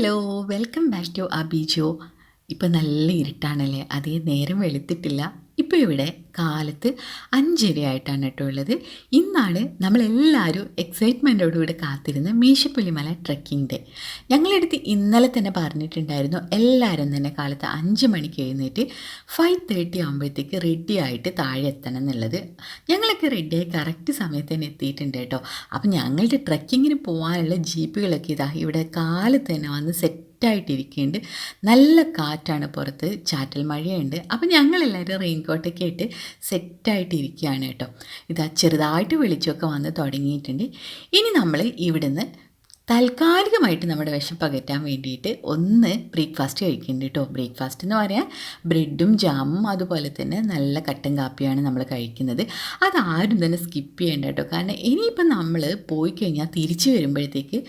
Hello welcome back to Abijo ഇപ്പം നല്ല ഇരുട്ടാണല്ലേ? അതേ നേരം വെളുത്തിട്ടില്ല. ഇപ്പോൾ ഇവിടെ കാലത്ത് അഞ്ചരയായിട്ടാണ് കേട്ടോ ഉള്ളത്. ഇന്നാണ് നമ്മളെല്ലാവരും എക്സൈറ്റ്മെന്റോടുകൂടി കാത്തിരുന്ന മീശപ്പുലിമല ട്രക്കിംഗ് ഡേ ഞങ്ങളെടുത്ത് ഇന്നലെ തന്നെ പറഞ്ഞിട്ടുണ്ടായിരുന്നു എല്ലാവരും തന്നെ കാലത്ത് അഞ്ച് മണിക്ക് എഴുന്നേറ്റ് ഫൈവ് തേർട്ടി ആകുമ്പോഴത്തേക്ക് റെഡി ആയിട്ട് താഴെ എത്തണം എന്നുള്ളത്. ഞങ്ങളൊക്കെ റെഡിയായി കറക്റ്റ് സമയത്ത് തന്നെ എത്തിയിട്ടുണ്ട് കേട്ടോ. അപ്പം ഞങ്ങളുടെ ട്രക്കിങ്ങിന് പോകാനുള്ള ജീപ്പുകളൊക്കെ ഇതാ ഇവിടെ കാലത്ത് തന്നെ വന്ന് സെറ്റ് സെറ്റായിട്ടിരിക്കുന്നുണ്ട് നല്ല കാറ്റാണ് പുറത്ത് ചാറ്റൽ മഴയുണ്ട്. അപ്പം ഞങ്ങളെല്ലാവരും റെയിൻകോട്ടൊക്കെ ഇട്ട് സെറ്റായിട്ടിരിക്കുകയാണ് കേട്ടോ. ഇതാ ചെറുതായിട്ട് വെളിച്ചമൊക്കെ വന്ന് തുടങ്ങിയിട്ടുണ്ട്. ഇനി നമ്മൾ ഇവിടുന്ന് താൽക്കാലികമായിട്ട് നമ്മുടെ വിഷം പകറ്റാൻ വേണ്ടിയിട്ട് ഒന്ന് ബ്രേക്ക്ഫാസ്റ്റ് കഴിക്കുന്നുണ്ട് കേട്ടോ. ബ്രേക്ക്ഫാസ്റ്റ് എന്ന് പറയാൻ ബ്രെഡും ജാമും അതുപോലെ തന്നെ നല്ല കട്ടൻ കാപ്പിയാണ് നമ്മൾ കഴിക്കുന്നത്. അതാരും തന്നെ സ്കിപ്പ് ചെയ്യേണ്ട കേട്ടോ. കാരണം ഇനിയിപ്പം നമ്മൾ പോയി കഴിഞ്ഞാൽ തിരിച്ചു വരുമ്പോഴത്തേക്ക്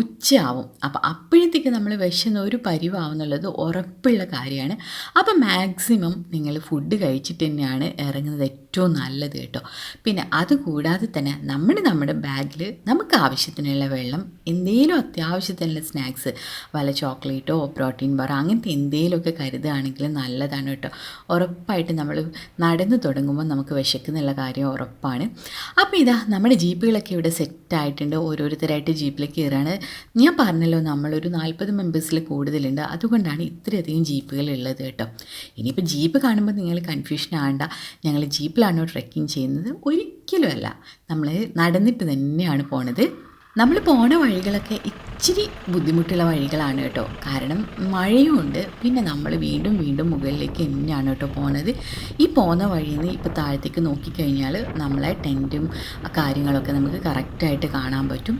ഉച്ചയാവും. അപ്പോൾ അപ്പോഴത്തേക്ക് നമ്മൾ വിശന്ന് ഒരു പരിവാവുന്നുള്ളത് ഉറപ്പുള്ള കാര്യമാണ്. അപ്പോൾ മാക്സിമം നിങ്ങൾ ഫുഡ് കഴിച്ചിട്ട് തന്നെയാണ് ഇറങ്ങുന്നത് ഏറ്റവും നല്ലത് കേട്ടോ. പിന്നെ അതുകൂടാതെ തന്നെ നമ്മൾ നമ്മുടെ ബാഗിൽ നമുക്ക് ആവശ്യത്തിനുള്ള വെള്ളം എന്തെങ്കിലും അത്യാവശ്യത്തിനുള്ള സ്നാക്സ് വല്ല ചോക്ലേറ്റോ പ്രോട്ടീൻ ബാർ അങ്ങനത്തെ എന്തെങ്കിലുമൊക്കെ കരുതുകയാണെങ്കിൽ നല്ലതാണ് കേട്ടോ. ഉറപ്പായിട്ട് നമ്മൾ നടന്നു തുടങ്ങുമ്പോൾ നമുക്ക് വിശക്കുന്നുള്ള കാര്യം ഉറപ്പാണ്. അപ്പോൾ ഇതാ നമ്മുടെ ജീപ്പുകളൊക്കെ ഇവിടെ സെറ്റായിട്ടുണ്ട് ഓരോരുത്തരായിട്ട് ജീപ്പിലേക്ക് കയറാണ്. ഞാൻ പറഞ്ഞല്ലോ നമ്മളൊരു നാൽപ്പത് മെമ്പേഴ്സിൽ കൂടുതലുണ്ട്. അതുകൊണ്ടാണ് ഇത്രയധികം ജീപ്പുകൾ ഉള്ളത് കേട്ടോ. ഇനിയിപ്പോൾ ജീപ്പ് കാണുമ്പോൾ നിങ്ങൾ കൺഫ്യൂഷൻ ആകണ്ട ഞങ്ങൾ ജീപ്പിലാണോ ട്രെക്കിംഗ് ചെയ്യുന്നത്? ഒരിക്കലുമല്ല. നമ്മൾ നടന്നിട്ട് തന്നെയാണ് പോണത്. നമ്മൾ പോണ വഴികളൊക്കെ ഇച്ചിരി ബുദ്ധിമുട്ടുള്ള വഴികളാണ് കേട്ടോ. കാരണം മഴയുമുണ്ട് പിന്നെ നമ്മൾ വീണ്ടും വീണ്ടും മുകളിലേക്ക് തന്നെയാണ് കേട്ടോ പോകുന്നത് ഈ പോകുന്ന വഴിയിൽ നിന്ന് ഇപ്പോൾ താഴത്തേക്ക് നോക്കിക്കഴിഞ്ഞാൽ നമ്മളെ ടെന്റും കാര്യങ്ങളൊക്കെ നമുക്ക് കറക്റ്റായിട്ട് കാണാൻ പറ്റും.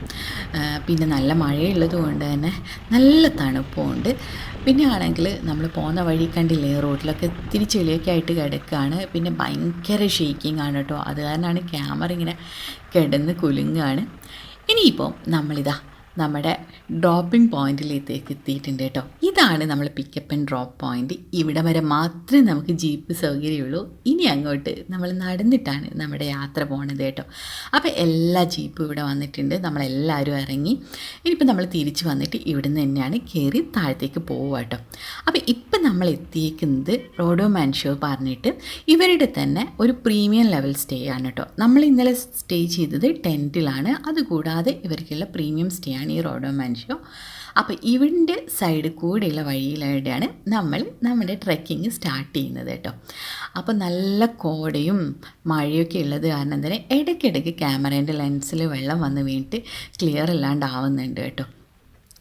പിന്നെ നല്ല മഴയുള്ളത് കൊണ്ട് തന്നെ നല്ല തണുപ്പുണ്ട്. പിന്നെ ആണെങ്കിൽ നമ്മൾ പോകുന്ന വഴി കണ്ടില്ലേ റോഡിലൊക്കെ ഇത്തിരി ചെളിയൊക്കെ ആയിട്ട് കിടക്കുകയാണ് പിന്നെ ഭയങ്കര ഷേക്കിംഗ് ആണ് കേട്ടോ. അത് കാരണമാണ് ക്യാമറ ഇങ്ങനെ കിടന്ന് കുലുങ്ങാണ്. ഇനിയിപ്പോൾ നമ്മളിതാ നമ്മുടെ ഡ്രോപ്പിംഗ് പോയിന്റിലേക്ക് എത്തിയിട്ടുണ്ട് കേട്ടോ. ഇതാണ് നമ്മൾ പിക്കപ്പ് ആൻഡ് ഡ്രോപ്പ് പോയിന്റ് ഇവിടെ വരെ മാത്രമേ നമുക്ക് ജീപ്പ് സൗകര്യമുള്ളൂ. ഇനി അങ്ങോട്ട് നമ്മൾ നടന്നിട്ടാണ് നമ്മുടെ യാത്ര പോണത് കേട്ടോ. അപ്പോൾ എല്ലാ ജീപ്പും ഇവിടെ വന്നിട്ടുണ്ട്. നമ്മളെല്ലാവരും ഇറങ്ങി. ഇനിയിപ്പോൾ നമ്മൾ തിരിച്ച് വന്നിട്ട് ഇവിടെ നിന്ന് തന്നെയാണ് കയറി താഴത്തേക്ക് പോവുക കേട്ടോ. അപ്പോൾ ഇപ്പം നമ്മൾ എത്തിയേക്കുന്നത് റോഡോ മാൻഷോ പറഞ്ഞിട്ട് ഇവരുടെ തന്നെ ഒരു പ്രീമിയം ലെവൽ സ്റ്റേ ആണ് കേട്ടോ. നമ്മൾ ഇന്നലെ സ്റ്റേ ചെയ്തത് ടെന്റിലാണ് അതുകൂടാതെ ഇവർക്കുള്ള പ്രീമിയം സ്റ്റേ ആണ് ഈ റോഡോ മാൻ അപ്പോൾ ഇവിടെ സൈഡ് കൂടെയുള്ള വഴിയിലൂടെയാണ് നമ്മൾ നമ്മുടെ ട്രെക്കിങ് സ്റ്റാർട്ട് ചെയ്യുന്നത് കേട്ടോ. അപ്പോൾ നല്ല കോടയും മഴയൊക്കെ ഉള്ളത് കാരണം തന്നെ ഇടയ്ക്കിടയ്ക്ക് ക്യാമറേന്റെ ലെൻസിൽ വെള്ളം വന്ന് വീണിട്ട് ക്ലിയർ അല്ലാണ്ടാവുന്നുണ്ട് കേട്ടോ.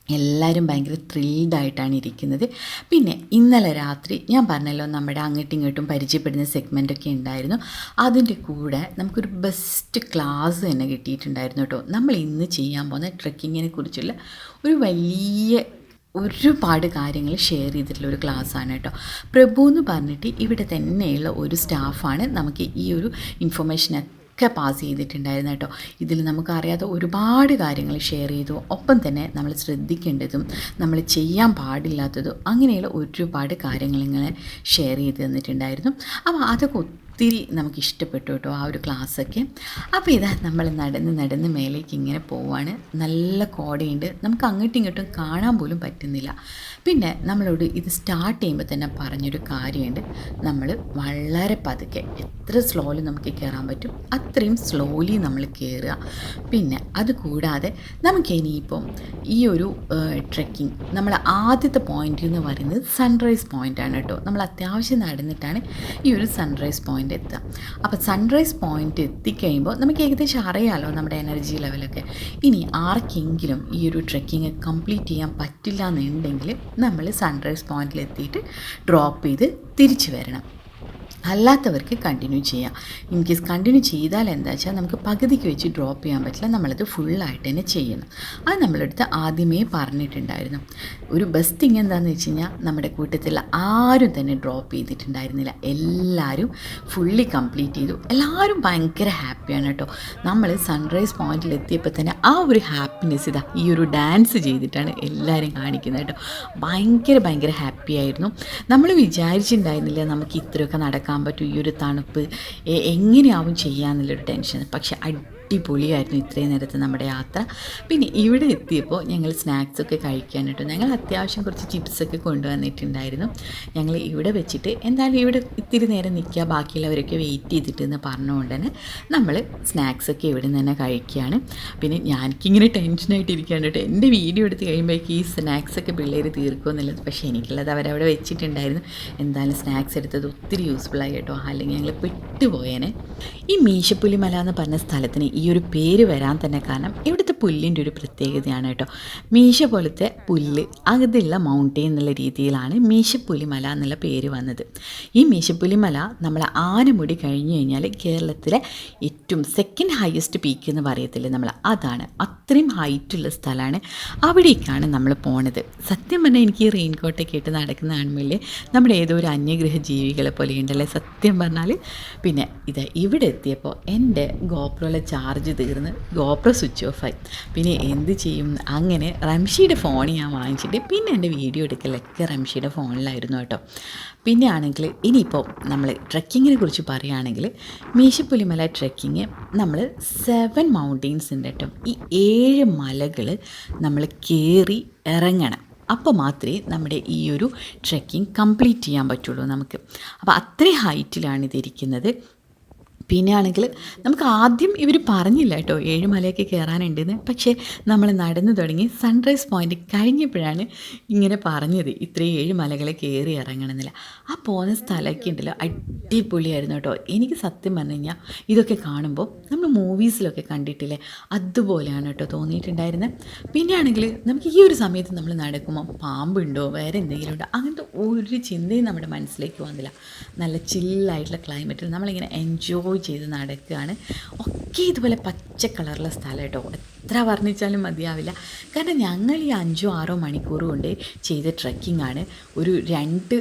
എല്ലാവരും ഭയങ്കര ത്രില്ഡായിട്ടാണ് ഇരിക്കുന്നത്. പിന്നെ ഇന്നലെ രാത്രി ഞാൻ പറഞ്ഞല്ലോ നമ്മുടെ അങ്ങോട്ടും ഇങ്ങോട്ടും പരിചയപ്പെടുന്ന സെഗ്മെന്റൊക്കെ ഉണ്ടായിരുന്നു. അതിന്റെ കൂടെ നമുക്കൊരു ബെസ്റ്റ് ക്ലാസ് തന്നെ കിട്ടിയിട്ടുണ്ടായിരുന്നു കേട്ടോ. നമ്മൾ ഇന്ന് ചെയ്യാൻ പോകുന്ന ട്രക്കിങ്ങിനെ കുറിച്ചുള്ള ഒരു വലിയ ഒരുപാട് കാര്യങ്ങൾ ഷെയർ ചെയ്തിട്ടുള്ള ഒരു ക്ലാസ്സാണ് കേട്ടോ. പ്രഭു എന്ന് പറഞ്ഞിട്ട് ഇവിടെ തന്നെയുള്ള ഒരു സ്റ്റാഫാണ് നമുക്ക് ഈ ഒരു ഇൻഫർമേഷൻ ഒക്കെ പാസ് ചെയ്തിട്ടുണ്ടായിരുന്നു കേട്ടോ. ഇതിൽ നമുക്കറിയാത്ത ഒരുപാട് കാര്യങ്ങൾ ഷെയർ ചെയ്തു. ഒപ്പം തന്നെ നമ്മൾ ശ്രദ്ധിക്കേണ്ടതും നമ്മൾ ചെയ്യാൻ പാടില്ലാത്തതും അങ്ങനെയുള്ള ഒരുപാട് കാര്യങ്ങൾ ഇങ്ങനെ ഷെയർ ചെയ്ത് തന്നിട്ടുണ്ടായിരുന്നു. അപ്പോൾ അതൊക്കെ ഒത്തിരി നമുക്ക് ഇഷ്ടപ്പെട്ടു കേട്ടോ ആ ഒരു ക്ലാസ്സൊക്കെ. അപ്പോൾ ഇതാ നമ്മൾ നടന്ന് നടന്ന് മേലേക്ക് ഇങ്ങനെ പോവാണ്. നല്ല കോടയുണ്ട്. നമുക്ക് അങ്ങോട്ടും ഇങ്ങോട്ടും കാണാൻ പോലും പറ്റുന്നില്ല. പിന്നെ നമ്മളോട് ഇത് സ്റ്റാർട്ട് ചെയ്യുമ്പോൾ തന്നെ പറഞ്ഞൊരു കാര്യമുണ്ട്. നമ്മൾ വളരെ പതുക്കെ എത്ര സ്ലോലി നമുക്ക് കയറാൻ പറ്റും അത്രയും സ്ലോലി നമ്മൾ കയറുക പിന്നെ അതുകൂടാതെ നമുക്ക് ഇനിയിപ്പം ഈ ഒരു ട്രെക്കിംഗ് നമ്മൾ ആദ്യത്തെ പോയിന്റ് എന്ന് പറയുന്നത് സൺറൈസ് പോയിന്റാണ് കേട്ടോ. നമ്മൾ അത്യാവശ്യം നടന്നിട്ടാണ് ഈ ഒരു സൺറൈസ് പോയിന്റ് എത്തുക. അപ്പോൾ സൺറൈസ് പോയിന്റ് എത്തിക്കഴിയുമ്പോൾ നമുക്ക് ഏകദേശം അറിയാമല്ലോ നമ്മുടെ എനർജി ലെവലൊക്കെ ഇനി ആർക്കെങ്കിലും ഈ ഒരു ട്രെക്കിങ് കംപ്ലീറ്റ് ചെയ്യാൻ പറ്റില്ല എന്നുണ്ടെങ്കിൽ നമ്മൾ സൺറൈസ് പോയിന്റിൽ എത്തിയിട്ട് ഡ്രോപ്പ് ചെയ്ത് തിരിച്ചു വരണം. അല്ലാത്തവർക്ക് കണ്ടിന്യൂ ചെയ്യാം. ഇൻ കേസ് കണ്ടിന്യൂ ചെയ്താൽ എന്താ വെച്ചാൽ നമുക്ക് പകുതിക്ക് വെച്ച് ഡ്രോപ്പ് ചെയ്യാൻ പറ്റില്ല. നമ്മളത് ഫുള്ളായിട്ട് തന്നെ ചെയ്യണം അത് നമ്മളടുത്ത് ആദ്യമേ പറഞ്ഞിട്ടുണ്ടായിരുന്നു. ഒരു ബെസ്റ്റ് തിങ് എന്താണെന്ന് വെച്ച് കഴിഞ്ഞാൽ നമ്മുടെ കൂട്ടത്തിൽ ആരും തന്നെ ഡ്രോപ്പ് ചെയ്തിട്ടുണ്ടായിരുന്നില്ല. എല്ലാവരും ഫുള്ളി കംപ്ലീറ്റ് ചെയ്തു. എല്ലാവരും ഭയങ്കര ഹാപ്പിയാണ് കേട്ടോ. നമ്മൾ സൺറൈസ് പോയിന്റിൽ എത്തിയപ്പോൾ തന്നെ ആ ഒരു ഹാപ്പിനെസ് ഇതാ ഈ ഒരു ഡാൻസ് ചെയ്തിട്ടാണ് എല്ലാവരും കാണിക്കുന്നത് കേട്ടോ. ഭയങ്കര ഭയങ്കര ഹാപ്പി ആയിരുന്നു. നമ്മൾ വിചാരിച്ചിട്ടുണ്ടായിരുന്നില്ല നമുക്ക് ഇത്രയൊക്കെ പറ്റും ഈ ഒരു തണുപ്പ്. എങ്ങനെയാവും ചെയ്യാന്നുള്ളൊരു ടെൻഷൻ. പക്ഷെ അടിപൊളിയായിരുന്നു ഇത്രയും നേരത്തെ നമ്മുടെ യാത്ര. പിന്നെ ഇവിടെ എത്തിയപ്പോൾ ഞങ്ങൾ സ്നാക്സൊക്കെ കഴിക്കാനായിട്ട് ഞങ്ങൾ അത്യാവശ്യം കുറച്ച് ചിപ്സൊക്കെ കൊണ്ടുവന്നിട്ടുണ്ടായിരുന്നു. ഞങ്ങൾ ഇവിടെ വെച്ചിട്ട് എന്തായാലും ഇവിടെ ഇത്തിരി നേരം നിൽക്കുക ബാക്കിയുള്ളവരൊക്കെ വെയിറ്റ് ചെയ്തിട്ട് എന്ന് പറഞ്ഞുകൊണ്ട് തന്നെ നമ്മൾ സ്നാക്സൊക്കെ ഇവിടെ നിന്ന് തന്നെ കഴിക്കുകയാണ്. പിന്നെ ഞാനിക്കിങ്ങനെ ടെൻഷനായിട്ട് ഇരിക്കുകയാണ് കേട്ടോ. എന്റെ വീഡിയോ എടുത്ത് കഴിയുമ്പോഴേക്ക് ഈ സ്നാക്സൊക്കെ പിള്ളേർ തീർക്കുമെന്നുള്ളത് പക്ഷേ എനിക്കുള്ളത് അവരവിടെ വെച്ചിട്ടുണ്ടായിരുന്നു. എന്തായാലും സ്നാക്സ് എടുത്തത് ഒത്തിരി യൂസ്ഫുള്ളായി കേട്ടോ. അല്ലെങ്കിൽ ഞങ്ങൾ പെട്ടുപോയേനെ. ഈ മീശപ്പുലിമല എന്ന് പറഞ്ഞ സ്ഥലത്തിന് ഈ ഒരു പേര് വരാൻ തന്നെ കാരണം ഇവിടുത്തെ പുല്ലിന്റെ ഒരു പ്രത്യേകതയാണ് കേട്ടോ. മീശ പോലത്തെ പുല്ല് അകത്തുള്ള മൗണ്ടെയിൻ എന്നുള്ള രീതിയിലാണ് മീശപ്പുലിമല എന്നുള്ള പേര് വന്നത്. ഈ മീശപ്പുലിമല നമ്മൾ ആനമുടി കഴിഞ്ഞു കഴിഞ്ഞാൽ കേരളത്തിലെ ഏറ്റവും സെക്കൻഡ് ഹയസ്റ്റ് പീക്ക് എന്ന് പറയത്തില്ലേ നമ്മൾ അതാണ്. അത്രയും ഹൈറ്റുള്ള സ്ഥലമാണ് അവിടേക്കാണ് നമ്മൾ പോണത്. സത്യം പറഞ്ഞാൽ എനിക്ക് ഈ റെയിൻ കോട്ടൊക്കെ ഇട്ട് നടക്കുന്ന കാണുമ്പോൾ നമ്മുടെ ഏതോ ഒരു അന്യഗ്രഹ ജീവികളെ പോലെ ഉണ്ടല്ലേ സത്യം പറഞ്ഞാൽ പിന്നെ ഇത് ഇവിടെ എത്തിയപ്പോൾ എന്റെ ഗോപ്രോയിലെ ചാർജ് തീർന്ന് ഗോപ്ര സ്വിച്ച് ഓഫായി പിന്നെ എന്ത് ചെയ്യും? അങ്ങനെ റംഷിയുടെ ഫോൺ ഞാൻ വാങ്ങിച്ചിട്ട് പിന്നെ എന്റെ വീഡിയോ എടുക്കലൊക്കെ റംഷിയുടെ ഫോണിലായിരുന്നു കേട്ടോ. പിന്നെ ആണെങ്കിൽ ഇനിയിപ്പോൾ നമ്മൾ ട്രക്കിങ്ങിനെ കുറിച്ച് പറയുകയാണെങ്കിൽ മീശപ്പുലിമല ട്രക്കിങ് നമ്മൾ സെവൻ മൗണ്ടെയ്ൻസ് ഉണ്ട് കേട്ടോ ഈ ഏഴ് മലകൾ നമ്മൾ കയറി ഇറങ്ങണം. അപ്പോൾ മാത്രമേ നമ്മുടെ ഈ ഒരു ട്രക്കിംഗ് കംപ്ലീറ്റ് ചെയ്യാൻ പറ്റുള്ളൂ നമുക്ക്. അപ്പോൾ അത്രയും ഹൈറ്റിലാണ് ഇതിരിക്കുന്നത്. പിന്നെ ആണെങ്കിൽ നമുക്ക് ആദ്യം ഇവർ പറഞ്ഞില്ല കേട്ടോ ഏഴുമലയൊക്കെ കയറാനുണ്ടെന്ന് പക്ഷേ നമ്മൾ നടന്നു തുടങ്ങി സൺറൈസ് പോയിന്റ് കഴിഞ്ഞപ്പോഴാണ് ഇങ്ങനെ പറഞ്ഞത് ഇത്രയും ഏഴ് മലകളെ കയറി ഇറങ്ങണമെന്നില്ല. ആ പോകുന്ന സ്ഥലമൊക്കെ ഉണ്ടല്ലോ അടിപൊളിയായിരുന്നു കേട്ടോ. എനിക്ക് സത്യം പറഞ്ഞു കഴിഞ്ഞാൽ ഇതൊക്കെ കാണുമ്പോൾ നമ്മൾ മൂവീസിലൊക്കെ കണ്ടിട്ടില്ലേ അതുപോലെയാണ് കേട്ടോ തോന്നിയിട്ടുണ്ടായിരുന്നത്. പിന്നെ ആണെങ്കിൽ നമുക്ക് ഈ ഒരു സമയത്ത് നമ്മൾ നടക്കുമ്പോൾ പാമ്പുണ്ടോ വേറെ എന്തെങ്കിലും ഉണ്ടോ അങ്ങനത്തെ ഒരു ചിന്തയും നമ്മുടെ മനസ്സിലേക്ക് വന്നില്ല. നല്ല ചില്ലായിട്ടുള്ള ക്ലൈമറ്റിൽ നമ്മളിങ്ങനെ എൻജോയ് ചെയ്ത് നടക്കുകയാണ് ഒക്കെ ഇതുപോലെ പച്ച കളറുള്ള സ്ഥലം കേട്ടോ. എത്ര വർണിച്ചാലും മതിയാവില്ല. കാരണം ഞങ്ങൾ ഈ അഞ്ചോ ആറോ മണിക്കൂർ കൊണ്ട് ചെയ്ത ട്രക്കിംഗ് ആണ് ഒരു രണ്ട്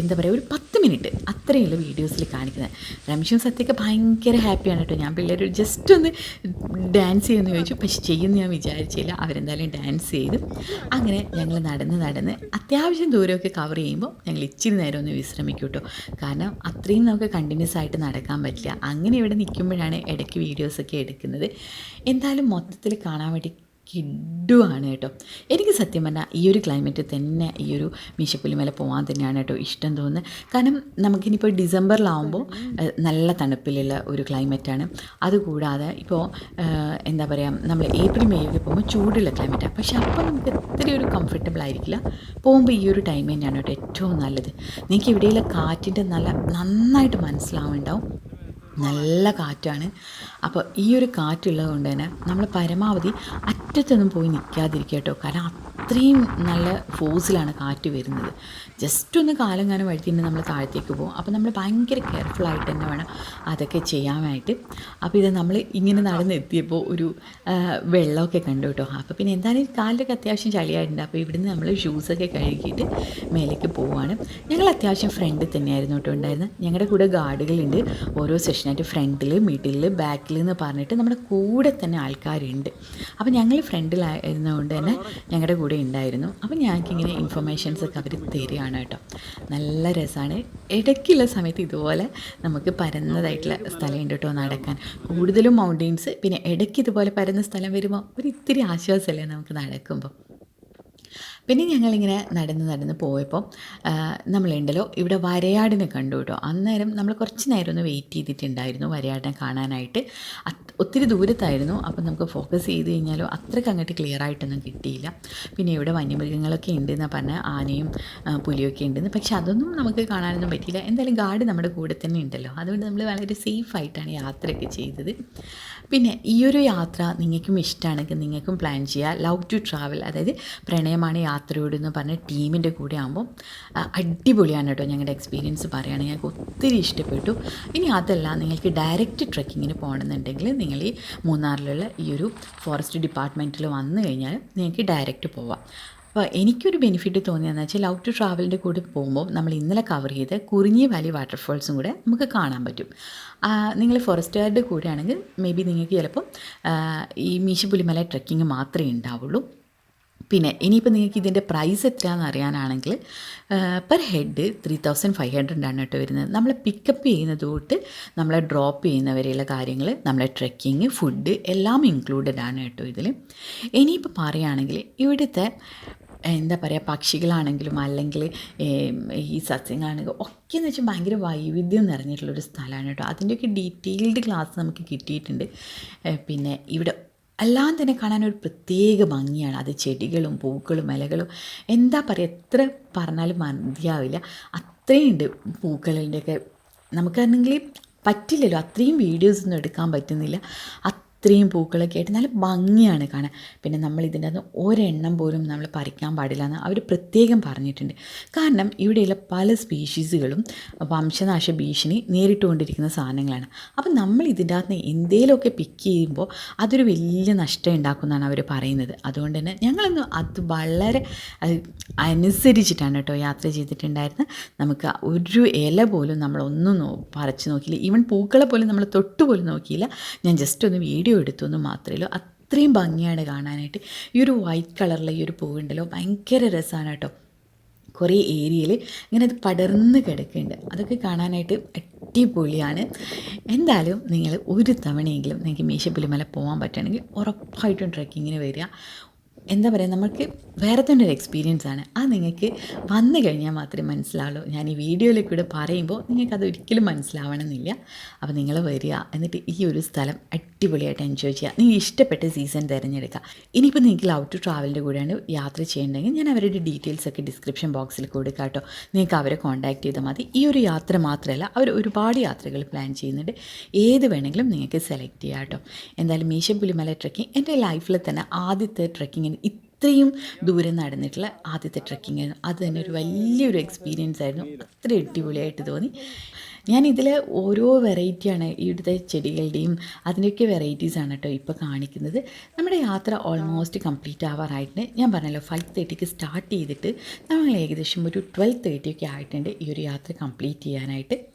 എന്താ പറയുക ഒരു പത്ത് മിനിറ്റ് അത്രയുള്ള വീഡിയോസിൽ കാണിക്കുന്നത്. രമേശും സത്യക്ക് ഭയങ്കര ഹാപ്പിയാണ് കേട്ടോ. ഞാൻ പിള്ളേർ ജസ്റ്റ് ഒന്ന് ഡാൻസ് ചെയ്യുമെന്ന് ചോദിച്ചു. പക്ഷെ ചെയ്യുമെന്ന് ഞാൻ വിചാരിച്ചില്ല. അവരെന്തായാലും ഡാൻസ് ചെയ്തു. അങ്ങനെ ഞങ്ങൾ നടന്ന് നടന്ന് അത്യാവശ്യം ദൂരമൊക്കെ കവർ ചെയ്യുമ്പോൾ ഞങ്ങൾ ഇച്ചിരി നേരം ഒന്ന് വിശ്രമിക്കും കേട്ടോ കാരണം അത്രയും നമുക്ക് കണ്ടിന്യൂസ് ആയിട്ട് നടക്കാൻ പറ്റില്ല. അങ്ങനെ ഇവിടെ നിൽക്കുമ്പോഴാണ് ഇടയ്ക്ക് വീഡിയോസൊക്കെ എടുക്കുന്നത്. എന്തായാലും മൊത്തത്തിൽ കാണാൻ വേണ്ടി കിഡുവാണ് കേട്ടോ. എനിക്ക് സത്യം പറഞ്ഞാൽ ഈ ഒരു ക്ലൈമറ്റ് തന്നെ ഈ ഒരു മീശപ്പുലിമല പോകാൻ തന്നെയാണ് കേട്ടോ ഇഷ്ടം തോന്നുന്നത്. കാരണം നമുക്കിനിപ്പോൾ ഡിസംബറിലാവുമ്പോൾ നല്ല തണുപ്പിലുള്ള ഒരു ക്ലൈമറ്റാണ് അതുകൂടാതെ ഇപ്പോൾ എന്താ പറയുക നമ്മൾ ഏപ്രിൽ മെയ് ഒക്കെ പോകുമ്പോൾ ചൂടുള്ള ക്ലൈമറ്റാണ് പക്ഷേ അപ്പോൾ നമുക്ക് എത്ര ഒരു കംഫർട്ടബിൾ ആയിരിക്കില്ല. പോകുമ്പോൾ ഈ ഒരു ടൈം തന്നെയാണ് കേട്ടോ ഏറ്റവും നല്ലത്. നിങ്ങൾക്ക് ഇവിടെയുള്ള കാറ്റിന്റെ നല്ല നന്നായിട്ട് മനസ്സിലാവുന്നുണ്ടാവും നല്ല കാറ്റാണ്. അപ്പോൾ ഈ ഒരു കാറ്റുള്ളത് കൊണ്ട് തന്നെ നമ്മൾ പരമാവധി അറ്റത്തൊന്നും പോയി നിൽക്കാതിരിക്കുക കേട്ടോ. കാരണം അത്രയും നല്ല ഫോഴ്സിലാണ് കാറ്റ് വരുന്നത്. ജസ്റ്റ് ഒന്ന് കാലം കാലം വഴുത്തിന്റെ നമ്മൾ താഴത്തേക്ക് പോകും. അപ്പോൾ നമ്മൾ ഭയങ്കര കെയർഫുൾ ആയിട്ട് തന്നെ വേണം അതൊക്കെ ചെയ്യാനായിട്ട്. അപ്പോൾ ഇത് നമ്മൾ ഇങ്ങനെ നടന്നെത്തിയപ്പോൾ ഒരു വെള്ളമൊക്കെ കണ്ടു കേട്ടോ. അപ്പോൾ പിന്നെ എന്തായാലും കാലിലൊക്കെ അത്യാവശ്യം ചളിയായിട്ടുണ്ട്. അപ്പോൾ ഇവിടുന്ന് നമ്മൾ ഷൂസൊക്കെ കഴുകിയിട്ട് മേലേക്ക് പോവുകയാണ് ഞങ്ങൾ അത്യാവശ്യം ഫ്രണ്ടിൽ തന്നെയായിരുന്നു കേട്ടോ ഉണ്ടായിരുന്നത് ഞങ്ങളുടെ കൂടെ ഗാർഡുകളുണ്ട്. ഓരോ സെഷനായിട്ട് ഫ്രണ്ടിൽ മിഡിൽ ബാക്കിൽ എന്ന് പറഞ്ഞിട്ട് നമ്മുടെ കൂടെ തന്നെ ആൾക്കാരുണ്ട്. അപ്പോൾ ഞങ്ങൾ ഫ്രണ്ടിലായിരുന്നതുകൊണ്ട് തന്നെ ഞങ്ങളുടെ കൂടെ ഉണ്ടായിരുന്നു. അപ്പോൾ ഞങ്ങൾക്കിങ്ങനെ ഇൻഫർമേഷൻസ് ഒക്കെ അവർ തരികയാണ് കേട്ടോ. നല്ല രസമാണ് ഇടയ്ക്കുള്ള സമയത്ത് ഇതുപോലെ നമുക്ക് പരന്നതായിട്ടുള്ള സ്ഥലമുണ്ട് കേട്ടോ നടക്കാൻ. കൂടുതലും മൗണ്ടെയ്ൻസ് പിന്നെ ഇടയ്ക്ക് ഇതുപോലെ പരന്ന സ്ഥലം വരുമ്പോൾ ഒരു ഇത്തിരി ആശ്വാസമല്ലേ നമുക്ക് നടക്കുമ്പോൾ പിന്നെ ഞങ്ങളിങ്ങനെ നടന്ന് നടന്ന് പോയപ്പോൾ നമ്മളുണ്ടല്ലോ ഇവിടെ വരയാടിനെ കണ്ടു കേട്ടോ. അന്നേരം നമ്മൾ കുറച്ച് നേരം ഒന്ന് വെയിറ്റ് ചെയ്തിട്ടുണ്ടായിരുന്നു വരയാടിനെ കാണാനായിട്ട്. ഒത്തിരി ദൂരത്തായിരുന്നു. അപ്പം നമുക്ക് ഫോക്കസ് ചെയ്ത് കഴിഞ്ഞാലോ അത്രയ്ക്ക് അങ്ങോട്ട് ക്ലിയർ ആയിട്ടൊന്നും കിട്ടിയില്ല. പിന്നെ ഇവിടെ വന്യമൃഗങ്ങളൊക്കെ ഉണ്ടെന്ന് പറഞ്ഞാൽ ആനയും പുലിയൊക്കെ ഉണ്ടെന്ന്. പക്ഷെ അതൊന്നും നമുക്ക് കാണാനൊന്നും പറ്റിയില്ല. എന്തായാലും ഗാർഡ് നമ്മുടെ കൂടെ തന്നെ ഉണ്ടല്ലോ. അതുകൊണ്ട് നമ്മൾ വളരെ സേഫ് ആയിട്ടാണ് യാത്രയൊക്കെ ചെയ്തത്. പിന്നെ ഈ ഒരു യാത്ര നിങ്ങൾക്കും ഇഷ്ടമാണെങ്കിൽ നിങ്ങൾക്കും പ്ലാൻ ചെയ്യുക ലവ് ടു ട്രാവൽ അതായത് പ്രണയമാണ് യാത്രയോട് എന്ന് പറഞ്ഞ ടീമിന്റെ കൂടെ ആകുമ്പോൾ അടിപൊളിയാണ് കേട്ടോ ഞങ്ങളുടെ എക്സ്പീരിയൻസ് പറയുകയാണെങ്കിൽ. ഞങ്ങൾക്ക് ഒത്തിരി ഇഷ്ടപ്പെട്ടു. ഇനി അതല്ല നിങ്ങൾക്ക് ഡയറക്റ്റ് ട്രക്കിങ്ങിന് പോകണമെന്നുണ്ടെങ്കിൽ നിങ്ങൾ ഈ മൂന്നാറിലുള്ള ഈ ഒരു ഫോറസ്റ്റ് ഡിപ്പാർട്ട്മെന്റിൽ വന്നു കഴിഞ്ഞാൽ നിങ്ങൾക്ക് ഡയറക്റ്റ് പോവാം. അപ്പോൾ എനിക്കൊരു ബെനിഫിറ്റ് തോന്നിയതെന്ന് വെച്ചാൽ ലവ് ടു ട്രാവലിന്റെ കൂടെ പോകുമ്പോൾ നമ്മൾ ഇന്നലെ കവർ ചെയ്ത് കുറിഞ്ഞി വാലി വാട്ടർഫോൾസും കൂടെ നമുക്ക് കാണാൻ പറ്റും. നിങ്ങൾ ഫോറസ്റ്റുകാരുടെ കൂടെയാണെങ്കിൽ മേ ബി നിങ്ങൾക്ക് ചിലപ്പം ഈ മീശപ്പുലിമല ട്രക്കിങ് മാത്രമേ ഉണ്ടാവുള്ളൂ. പിന്നെ ഇനിയിപ്പോൾ നിങ്ങൾക്ക് ഇതിന്റെ പ്രൈസ് എത്രയാണെന്ന് അറിയാനാണെങ്കിൽ per head three thousand five hundred ആണ് കേട്ടോ വരുന്നത്. നമ്മളെ പിക്കപ്പ് ചെയ്യുന്നത് തൊട്ട് നമ്മളെ ഡ്രോപ്പ് ചെയ്യുന്നവരെയുള്ള കാര്യങ്ങൾ നമ്മളെ ട്രെക്കിങ് ഫുഡ് എല്ലാം ഇൻക്ലൂഡഡ് ആണ് കേട്ടോ ഇതിൽ ഇനിയിപ്പോൾ പറയുകയാണെങ്കിൽ ഇവിടുത്തെ എന്താ പറയുക പക്ഷികളാണെങ്കിലും അല്ലെങ്കിൽ ഈ സസ്യങ്ങളാണെങ്കിലും ഒക്കെ എന്ന് വെച്ചാൽ ഭയങ്കര വൈവിധ്യം നിറഞ്ഞിട്ടുള്ളൊരു സ്ഥലമാണ് കേട്ടോ. അതിന്റെയൊക്കെ ഡീറ്റെയിൽഡ് ക്ലാസ് നമുക്ക് കിട്ടിയിട്ടുണ്ട്. പിന്നെ ഇവിടെ എല്ലാം തന്നെ കാണാൻ ഒരു പ്രത്യേക ഭംഗിയാണ്. അത് ചെടികളും പൂക്കളും ഇലകളും. എന്താ പറയുക എത്ര പറഞ്ഞാലും മതിയാവില്ല. അത്രയുണ്ട് പൂക്കളിന്റെയൊക്കെ നമുക്കാണെങ്കിൽ പറ്റില്ലല്ലോ. അത്രയും വീഡിയോസ് ഒന്നും എടുക്കാൻ പറ്റുന്നില്ല. അത്രയും പൂക്കളൊക്കെ ആയിട്ട് നല്ല ഭംഗിയാണ് കാണാൻ. പിന്നെ നമ്മൾ ഇതിന്റെ അകത്ത് ഒരെണ്ണം പോലും നമ്മൾ പറിക്കാൻ പാടില്ല എന്ന് അവർ പ്രത്യേകം പറഞ്ഞിട്ടുണ്ട്. കാരണം ഇവിടെയുള്ള പല സ്പീഷീസുകളും വംശനാശ ഭീഷണി നേരിട്ടുകൊണ്ടിരിക്കുന്ന സാധനങ്ങളാണ്. അപ്പം നമ്മൾ ഇതിന്റെ അകത്ത് എന്തെങ്കിലുമൊക്കെ പിക്ക് ചെയ്യുമ്പോൾ അതൊരു വലിയ നഷ്ടം ഉണ്ടാക്കുമെന്നാണ് അവർ പറയുന്നത്. അതുകൊണ്ട് തന്നെ ഞങ്ങളൊന്ന് അത് വളരെ അനുസരിച്ചിട്ടാണ് കേട്ടോ യാത്ര ചെയ്തിട്ടുണ്ടായിരുന്നത്. നമുക്ക് ഒരു ഇല പോലും നമ്മളൊന്നും പറിച്ച് നോക്കിയില്ല. ഈവൻ പൂക്കളെ പോലും നമ്മൾ തൊട്ട് പോലും നോക്കിയില്ല. ഞാൻ ജസ്റ്റ് ഒന്ന് വീഡിയോ എടുത്തു എന്ന് മാത്രമേ ഉള്ളൂ. അത്രയും ഭംഗിയാണ് കാണാനായിട്ട്. ഈ ഒരു വൈറ്റ് കളറിലെ ഈ ഒരു പൂവുണ്ടല്ലോ ഭയങ്കര രസമാണ് കേട്ടോ. കുറേ ഏരിയയിൽ ഇങ്ങനെ അത് പടർന്ന് കിടക്കുന്നുണ്ട്. അതൊക്കെ കാണാനായിട്ട് അടിപൊളിയാണ്. എന്തായാലും നിങ്ങൾ ഒരു തവണയെങ്കിലും നിങ്ങൾക്ക് മീശപ്പുലിമല പോകാൻ പറ്റുകയാണെങ്കിൽ ഉറപ്പായിട്ടും ട്രക്കിങ്ങിന് വരിക. എന്താ പറയുക നമുക്ക് വേറെ തന്നെ ഒരു എക്സ്പീരിയൻസ് ആണ്. അത് നിങ്ങൾക്ക് വന്നു കഴിഞ്ഞാൽ മാത്രമേ മനസ്സിലാവുള്ളൂ. ഞാൻ ഈ വീഡിയോയിൽ കൂടെ പറയുമ്പോൾ നിങ്ങൾക്ക് അത് ഒരിക്കലും മനസ്സിലാവണമെന്നില്ല. അപ്പോൾ നിങ്ങൾ വരിക. എന്നിട്ട് ഈ ഒരു സ്ഥലം അടിപൊളിയായിട്ട് എൻജോയ് ചെയ്യുക. നിങ്ങൾ ഇഷ്ടപ്പെട്ട സീസൺ തിരഞ്ഞെടുക്കുക. ഇനിയിപ്പോൾ നിങ്ങൾക്ക് ലവ് ടു ട്രാവലിന്റെ കൂടെയാണ് യാത്ര ചെയ്യേണ്ടതെങ്കിൽ ഞാൻ അവരുടെ ഡീറ്റെയിൽസ് ഒക്കെ ഡിസ്ക്രിപ്ഷൻ ബോക്സിൽ കൊടുക്കാം കേട്ടോ. നിങ്ങൾക്ക് അവരെ കോൺടാക്ട് ചെയ്താൽ മതി. ഈ ഒരു യാത്ര മാത്രമല്ല അവർ ഒരുപാട് യാത്രകൾ പ്ലാൻ ചെയ്യുന്നുണ്ട്. ഏത് വേണമെങ്കിലും നിങ്ങൾക്ക് സെലക്ട് ചെയ്യാം കേട്ടോ. എന്തായാലും മീശപ്പുലിമല ട്രക്കിംഗ് എന്റെ ലൈഫിൽ തന്നെ ആദ്യത്തെ ട്രക്കിങ്ങിന് ഇത്രയും ദൂരം നടന്നിട്ടുള്ള ആദ്യത്തെ ട്രക്കിംഗ് ആയിരുന്നു. അത് തന്നെ ഒരു വലിയൊരു എക്സ്പീരിയൻസ് ആയിരുന്നു. അത്ര അടിപൊളിയായിട്ട് തോന്നി. ഞാൻ ഓരോ വെറൈറ്റിയാണ് ഇവിടുത്തെ ചെടികളുടെയും അതിന്റെയൊക്കെ വെറൈറ്റീസാണ് കേട്ടോ ഇപ്പോൾ കാണിക്കുന്നത്. നമ്മുടെ യാത്ര ഓൾമോസ്റ്റ് കംപ്ലീറ്റ് ആവാറായിട്ടുണ്ട്. ഞാൻ പറഞ്ഞല്ലോ ഫൈവ് തേർട്ടിക്ക് സ്റ്റാർട്ട് ചെയ്തിട്ട് നമ്മൾ ഏകദേശം ഒരു ട്വൽവ് തേർട്ടിയൊക്കെ ആയിട്ടുണ്ട് ഈ ഒരു യാത്ര കംപ്ലീറ്റ് ചെയ്യാനായിട്ട്.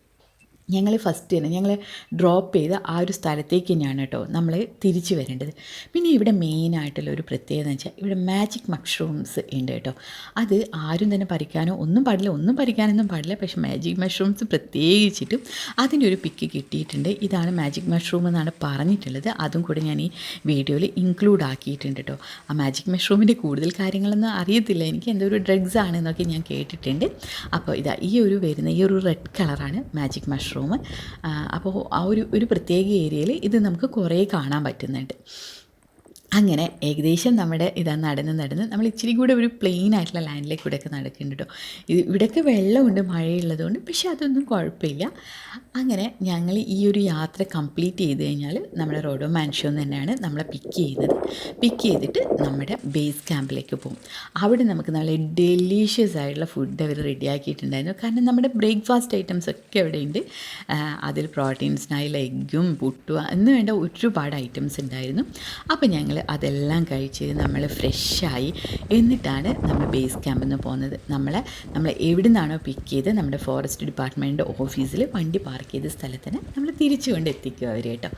ഞങ്ങൾ ഫസ്റ്റ് തന്നെ ഞങ്ങൾ ഡ്രോപ്പ് ചെയ്ത് ആ ഒരു സ്ഥലത്തേക്ക് തന്നെയാണ് കേട്ടോ നമ്മൾ തിരിച്ചു വരേണ്ടത്. പിന്നെ ഇവിടെ മെയിനായിട്ടുള്ള ഒരു പ്രത്യേകത എന്ന് വെച്ചാൽ ഇവിടെ മാജിക് മഷ്റൂംസ് ഉണ്ട് കേട്ടോ. അത് ആരും തന്നെ പറിക്കാനോ ഒന്നും പാടില്ല ഒന്നും പറിക്കാനൊന്നും പാടില്ല. പക്ഷേ മാജിക് മഷ്റൂംസ് പ്രത്യേകിച്ചിട്ടും അതിന്റെ ഒരു പിക്ക് കിട്ടിയിട്ടുണ്ട്. ഇതാണ് മാജിക് മഷ്റൂം എന്നാണ് പറഞ്ഞിട്ടുള്ളത്. അതും കൂടെ ഞാൻ ഈ വീഡിയോയിൽ ഇൻക്ലൂഡ് ആക്കിയിട്ടുണ്ട് കേട്ടോ. ആ മാജിക് മഷ്റൂമിന്റെ കൂടുതൽ കാര്യങ്ങളൊന്നും അറിയത്തില്ല. എനിക്ക് എന്തോ ഒരു ഡ്രഗ്സ് ആണെന്നൊക്കെ ഞാൻ കേട്ടിട്ടുണ്ട്. അപ്പോൾ ഇതാ ഈ ഒരു വരുന്ന ഈ ഒരു റെഡ് കളറാണ് മാജിക് മഷ്റൂം അപ്പോൾ ആ ഒരു ഒരു പ്രത്യേക ഏരിയയിൽ ഇത് നമുക്ക് കുറേ കാണാൻ പറ്റുന്നുണ്ട്. അങ്ങനെ ഏകദേശം നമ്മുടെ ഇതാ നടന്ന് നടന്ന് നമ്മൾ ഇച്ചിരി കൂടെ ഒരു പ്ലെയിൻ ആയിട്ടുള്ള ലാൻഡിലേക്ക് ഇവിടെയൊക്കെ നടക്കുന്നുണ്ട് കേട്ടോ ഇത് ഇവിടെയൊക്കെ വെള്ളമുണ്ട് മഴയുള്ളതുകൊണ്ട് പക്ഷേ അതൊന്നും കുഴപ്പമില്ല. അങ്ങനെ ഞങ്ങൾ ഈ ഒരു യാത്ര കംപ്ലീറ്റ് ചെയ്ത് കഴിഞ്ഞാൽ നമ്മുടെ റോഡോ മാൻഷോ തന്നെയാണ് നമ്മളെ പിക്ക് ചെയ്യുന്നത്. പിക്ക് ചെയ്തിട്ട് നമ്മുടെ ബേസ് ക്യാമ്പിലേക്ക് പോകും. അവിടെ നമുക്ക് നല്ല ഡെലീഷ്യസ് ആയിട്ടുള്ള ഫുഡ് അവർ റെഡിയാക്കിയിട്ടുണ്ടായിരുന്നു കാരണം നമ്മുടെ ബ്രേക്ക്ഫാസ്റ്റ് ഐറ്റംസ് ഒക്കെ അവിടെ ഉണ്ട് അതിൽ പ്രോട്ടീൻസിനായുള്ള എഗ്ഗും പുട്ടും എന്ന് വേണ്ട ഒരുപാട് ഐറ്റംസ് ഉണ്ടായിരുന്നു. അപ്പോൾ ഞങ്ങൾ അതെല്ലാം കഴിച്ച് നമ്മൾ ഫ്രഷായി എന്നിട്ടാണ് നമ്മൾ ബേസ് ക്യാമ്പിൽ നിന്ന് പോകുന്നത്. നമ്മൾ നമ്മൾ എവിടെ നിന്നാണോ പിക്ക് ചെയ്ത് നമ്മുടെ ഫോറസ്റ്റ് ഡിപ്പാർട്ട്മെന്റിന്റെ ഓഫീസിൽ വണ്ടി പാർക്ക് ചെയ്ത സ്ഥലത്തിന് നമ്മൾ തിരിച്ചു കൊണ്ട് എത്തിക്കുക അവർ കേട്ടോ.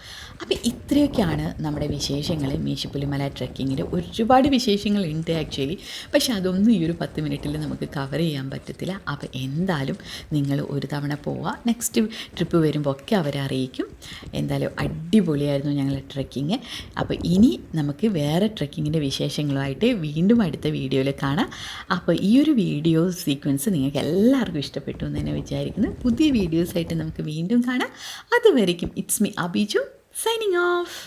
അപ്പോൾ ഇത്രയൊക്കെയാണ് നമ്മുടെ വിശേഷങ്ങൾ മീശപ്പുലിമല ട്രക്കിങ്ങിൽ ഒരുപാട് വിശേഷങ്ങൾ ഉണ്ട് ആക്ച്വലി പക്ഷെ അതൊന്നും ഈ ഒരു പത്ത് മിനിറ്റിൽ നമുക്ക് കവർ ചെയ്യാൻ പറ്റത്തില്ല. അപ്പോൾ എന്തായാലും നിങ്ങൾ ഒരു തവണ പോവുക നെക്സ്റ്റ് ട്രിപ്പ് വരുമ്പോൾ ഒക്കെ അവരെ അറിയിക്കും. എന്തായാലും അടിപൊളിയായിരുന്നു ഞങ്ങളുടെ ട്രക്കിങ് അപ്പോൾ ഇനി നമുക്ക് വേറെ ട്രക്കിങ്ങിന്റെ വിശേഷങ്ങളുമായിട്ട് വീണ്ടും അടുത്ത വീഡിയോയിൽ കാണാം. അപ്പോൾ ഈ ഒരു വീഡിയോ സീക്വൻസ് നിങ്ങൾക്ക് എല്ലാവർക്കും ഇഷ്ടപ്പെട്ടു എന്ന് തന്നെ വിചാരിക്കുന്നു. പുതിയ വീഡിയോസായിട്ട് നമുക്ക് വീണ്ടും കാണാം. അതുവരയ്ക്കും it's me Abiju signing off